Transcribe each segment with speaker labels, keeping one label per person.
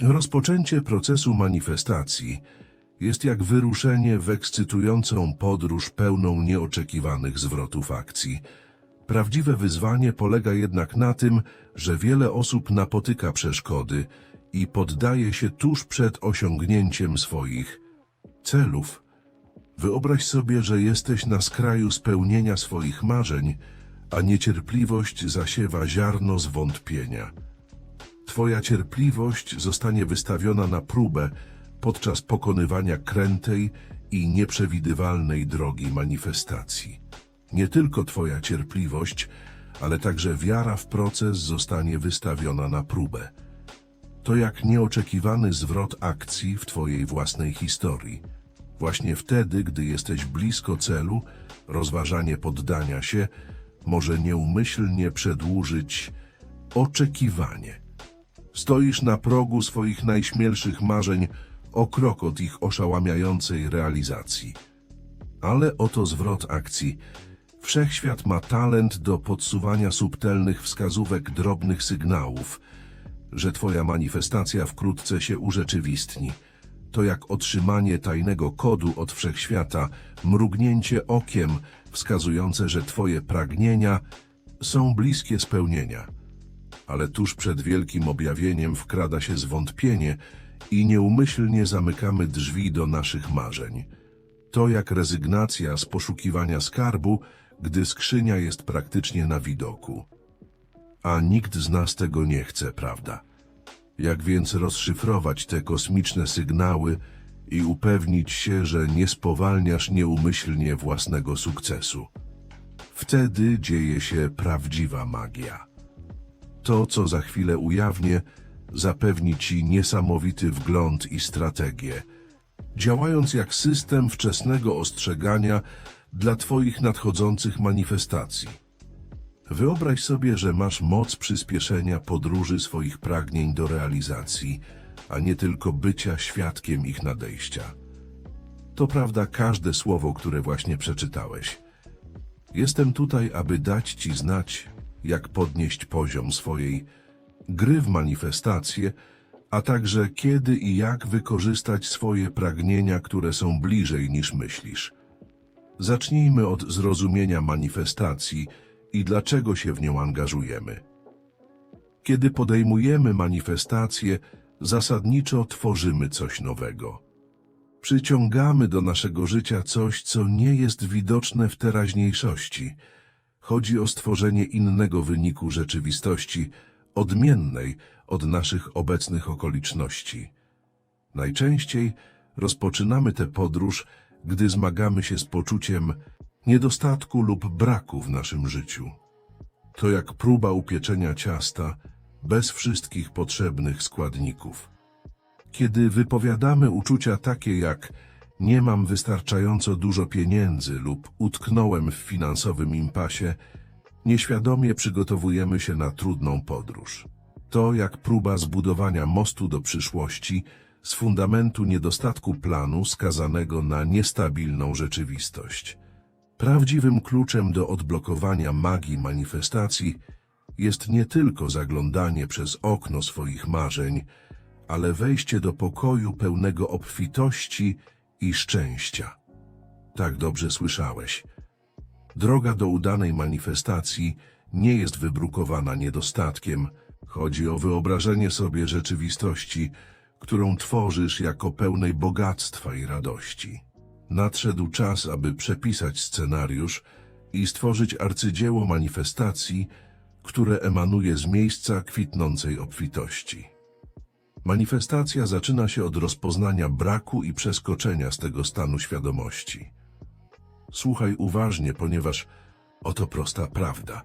Speaker 1: Rozpoczęcie procesu manifestacji jest jak wyruszenie w ekscytującą podróż pełną nieoczekiwanych zwrotów akcji. Prawdziwe wyzwanie polega jednak na tym, że wiele osób napotyka przeszkody i poddaje się tuż przed osiągnięciem swoich celów. Wyobraź sobie, że jesteś na skraju spełnienia swoich marzeń, a niecierpliwość zasiewa ziarno zwątpienia. Twoja cierpliwość zostanie wystawiona na próbę podczas pokonywania krętej i nieprzewidywalnej drogi manifestacji. Nie tylko Twoja cierpliwość, ale także wiara w proces zostanie wystawiona na próbę. To jak nieoczekiwany zwrot akcji w Twojej własnej historii. Właśnie wtedy, gdy jesteś blisko celu, rozważanie poddania się może nieumyślnie przedłużyć oczekiwanie. Stoisz na progu swoich najśmielszych marzeń o krok od ich oszałamiającej realizacji. Ale oto zwrot akcji. Wszechświat ma talent do podsuwania subtelnych wskazówek drobnych sygnałów, że Twoja manifestacja wkrótce się urzeczywistni. To jak otrzymanie tajnego kodu od wszechświata, mrugnięcie okiem wskazujące, że Twoje pragnienia są bliskie spełnienia. Ale tuż przed wielkim objawieniem wkrada się zwątpienie i nieumyślnie zamykamy drzwi do naszych marzeń. To jak rezygnacja z poszukiwania skarbu, gdy skrzynia jest praktycznie na widoku. A nikt z nas tego nie chce, prawda? Jak więc rozszyfrować te kosmiczne sygnały i upewnić się, że nie spowalniasz nieumyślnie własnego sukcesu? Wtedy dzieje się prawdziwa magia. To, co za chwilę ujawnię, zapewni Ci niesamowity wgląd i strategię, działając jak system wczesnego ostrzegania dla Twoich nadchodzących manifestacji. Wyobraź sobie, że masz moc przyspieszenia podróży swoich pragnień do realizacji, a nie tylko bycia świadkiem ich nadejścia. To prawda każde słowo, które właśnie przeczytałeś. Jestem tutaj, aby dać Ci znać, jak podnieść poziom swojej gry w manifestację, a także kiedy i jak wykorzystać swoje pragnienia, które są bliżej niż myślisz. Zacznijmy od zrozumienia manifestacji i dlaczego się w nią angażujemy. Kiedy podejmujemy manifestację, zasadniczo tworzymy coś nowego. Przyciągamy do naszego życia coś, co nie jest widoczne w teraźniejszości. Chodzi o stworzenie innego wyniku rzeczywistości, odmiennej od naszych obecnych okoliczności. Najczęściej rozpoczynamy tę podróż, gdy zmagamy się z poczuciem niedostatku lub braku w naszym życiu. To jak próba upieczenia ciasta bez wszystkich potrzebnych składników. Kiedy wypowiadamy uczucia takie jak nie mam wystarczająco dużo pieniędzy lub utknąłem w finansowym impasie, nieświadomie przygotowujemy się na trudną podróż. To jak próba zbudowania mostu do przyszłości z fundamentu niedostatku planu skazanego na niestabilną rzeczywistość. Prawdziwym kluczem do odblokowania magii manifestacji jest nie tylko zaglądanie przez okno swoich marzeń, ale wejście do pokoju pełnego obfitości i szczęścia. Tak dobrze słyszałeś. Droga do udanej manifestacji nie jest wybrukowana niedostatkiem. Chodzi o wyobrażenie sobie rzeczywistości, którą tworzysz jako pełnej bogactwa i radości. Nadszedł czas, aby przepisać scenariusz i stworzyć arcydzieło manifestacji, które emanuje z miejsca kwitnącej obfitości. Manifestacja zaczyna się od rozpoznania braku i przeskoczenia z tego stanu świadomości. Słuchaj uważnie, ponieważ oto prosta prawda.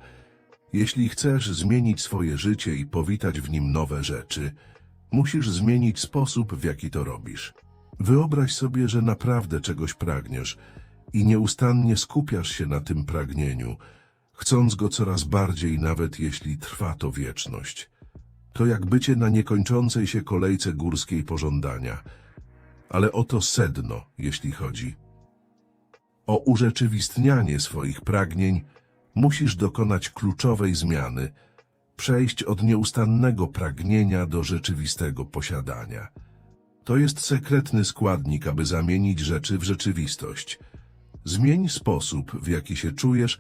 Speaker 1: Jeśli chcesz zmienić swoje życie i powitać w nim nowe rzeczy, musisz zmienić sposób, w jaki to robisz. Wyobraź sobie, że naprawdę czegoś pragniesz i nieustannie skupiasz się na tym pragnieniu, chcąc go coraz bardziej, nawet jeśli trwa to wieczność. To jak bycie na niekończącej się kolejce górskiej pożądania. Ale oto sedno, jeśli chodzi o urzeczywistnianie swoich pragnień, musisz dokonać kluczowej zmiany, przejść od nieustannego pragnienia do rzeczywistego posiadania. To jest sekretny składnik, aby zamienić rzeczy w rzeczywistość. Zmień sposób, w jaki się czujesz,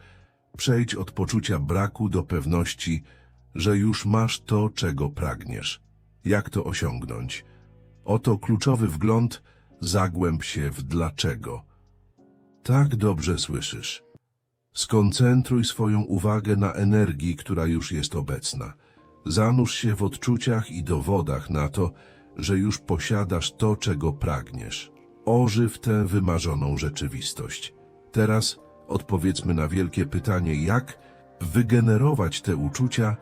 Speaker 1: przejdź od poczucia braku do pewności, że już masz to, czego pragniesz. Jak to osiągnąć? Oto kluczowy wgląd, zagłęb się w dlaczego. Tak dobrze słyszysz. Skoncentruj swoją uwagę na energii, która już jest obecna. Zanurz się w odczuciach i dowodach na to, że już posiadasz to, czego pragniesz. Ożyw tę wymarzoną rzeczywistość. Teraz odpowiedzmy na wielkie pytanie, jak wygenerować te uczucia,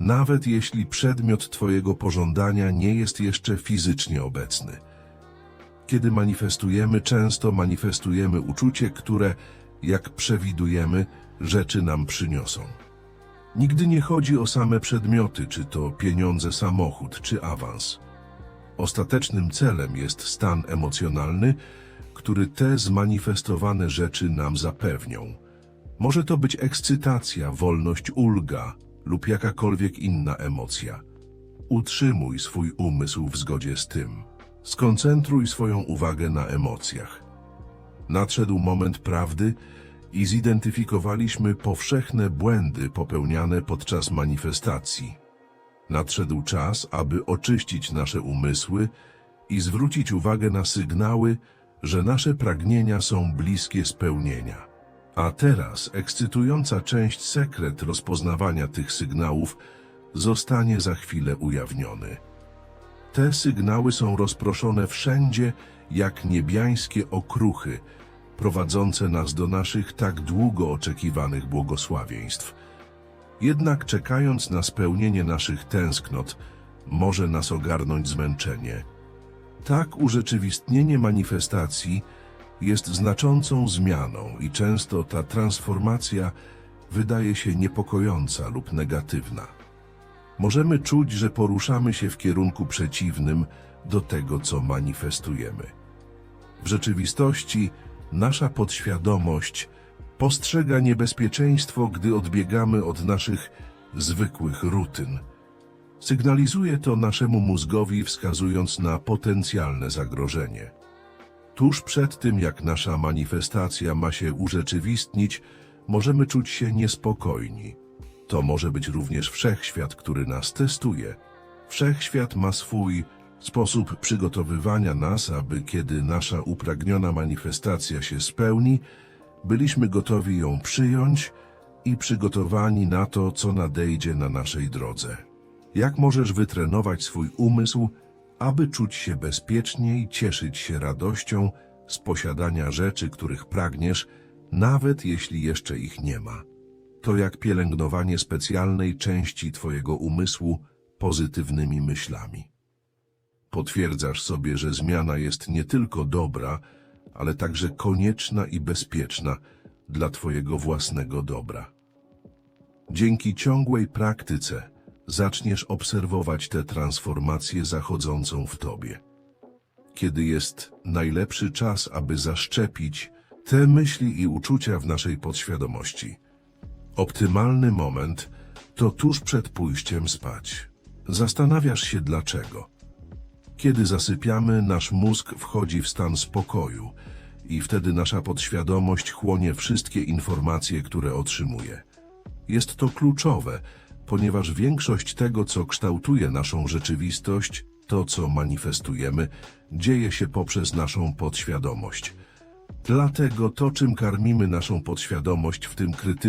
Speaker 1: nawet jeśli przedmiot Twojego pożądania nie jest jeszcze fizycznie obecny. Kiedy manifestujemy, często manifestujemy uczucie, które, jak przewidujemy, rzeczy nam przyniosą. Nigdy nie chodzi o same przedmioty, czy to pieniądze, samochód, czy awans. Ostatecznym celem jest stan emocjonalny, który te zmanifestowane rzeczy nam zapewnią. Może to być ekscytacja, wolność, ulga lub jakakolwiek inna emocja. Utrzymuj swój umysł w zgodzie z tym. Skoncentruj swoją uwagę na emocjach. Nadszedł moment prawdy i zidentyfikowaliśmy powszechne błędy popełniane podczas manifestacji. Nadszedł czas, aby oczyścić nasze umysły i zwrócić uwagę na sygnały, że nasze pragnienia są bliskie spełnienia. A teraz ekscytująca część sekret rozpoznawania tych sygnałów zostanie za chwilę ujawniony. Te sygnały są rozproszone wszędzie jak niebiańskie okruchy, prowadzące nas do naszych tak długo oczekiwanych błogosławieństw. Jednak czekając na spełnienie naszych tęsknot, może nas ogarnąć zmęczenie. Tak urzeczywistnienie manifestacji jest znaczącą zmianą i często ta transformacja wydaje się niepokojąca lub negatywna. Możemy czuć, że poruszamy się w kierunku przeciwnym do tego, co manifestujemy. W rzeczywistości nasza podświadomość postrzega niebezpieczeństwo, gdy odbiegamy od naszych zwykłych rutyn. Sygnalizuje to naszemu mózgowi, wskazując na potencjalne zagrożenie. Tuż przed tym, jak nasza manifestacja ma się urzeczywistnić, możemy czuć się niespokojni. To może być również wszechświat, który nas testuje. Wszechświat ma swój sposób przygotowywania nas, aby kiedy nasza upragniona manifestacja się spełni, byliśmy gotowi ją przyjąć i przygotowani na to, co nadejdzie na naszej drodze. Jak możesz wytrenować swój umysł, aby czuć się bezpiecznie i cieszyć się radością z posiadania rzeczy, których pragniesz, nawet jeśli jeszcze ich nie ma? To jak pielęgnowanie specjalnej części Twojego umysłu pozytywnymi myślami. Potwierdzasz sobie, że zmiana jest nie tylko dobra, ale także konieczna i bezpieczna dla Twojego własnego dobra. Dzięki ciągłej praktyce zaczniesz obserwować tę transformację zachodzącą w Tobie. Kiedy jest najlepszy czas, aby zaszczepić te myśli i uczucia w naszej podświadomości. Optymalny moment to tuż przed pójściem spać. Zastanawiasz się dlaczego. Kiedy zasypiamy, nasz mózg wchodzi w stan spokoju i wtedy nasza podświadomość chłonie wszystkie informacje, które otrzymuje. Jest to kluczowe, ponieważ większość tego, co kształtuje naszą rzeczywistość, to, co manifestujemy, dzieje się poprzez naszą podświadomość. Dlatego to, czym karmimy naszą podświadomość w tym krytycznym